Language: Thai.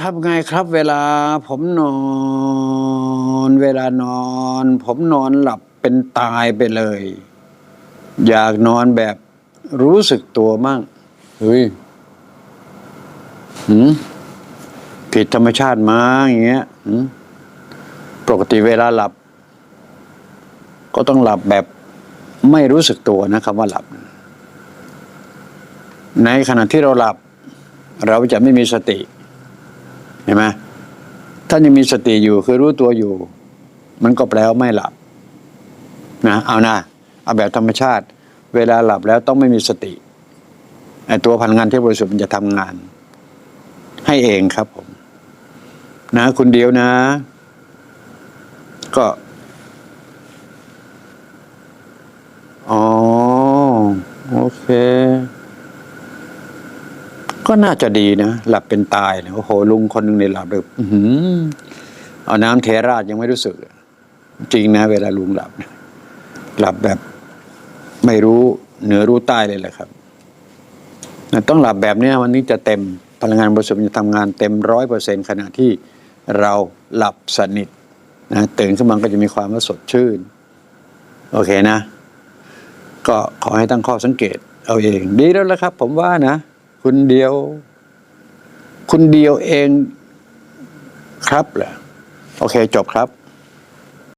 ทำไงครับเวลาผมนอน เวลานอน ผมนอนหลับเป็นตายไปเลย อยากนอนแบบรู้สึกตัวมั่งเฮ้ยหืมผิดธรรมชาติมาอย่างเงี้ยหืมปกติเวลาหลับ ก็ต้องหลับแบบไม่รู้สึกตัวนะคำว่าหลับ ในขณะที่เราหลับ เราจะไม่มีสติ เห็นไหมท่านยังมีสติอยู่คือรู้ตัวอยู่ มันก็แปลว่าไม่หลับนะเอานะเอาแบบธรรมชาติ เวลาหลับแล้วต้องไม่มีสติไอตัวพลังงานที่บริสุทธิ์มันจะทำงาน ให้เองครับผม นะคุณเดียวนะ ก็ อ๋อ โอเค ก็น่าจะดีนะ หลับเป็นตายนะโอ้โหลุงคนหนึ่งในหลับแบบอื้อหือเอาน้ำเทราดยังไม่รู้สึก จริงนะ เวลาลุงหลับหลับแบบ ไม่รู้เหนือรู้ใต้เลยแหละครับต้องหลับแบบเนี้ยวันนี้จะเต็มพลังงานบริสุทธิ์จะทำงานเต็มร้อยเปอร์เซ็นขณะที่เราหลับสนิทนะตื่นขึ้นมาก็จะมีความว่าสดชื่น โอเคนะ ก็ขอให้ตั้งข้อสังเกตเอาเอง ดีแล้วละครับ ผมว่านะ คุณเดียวคุณเดียวเองครับเหรอโอเคจบครับ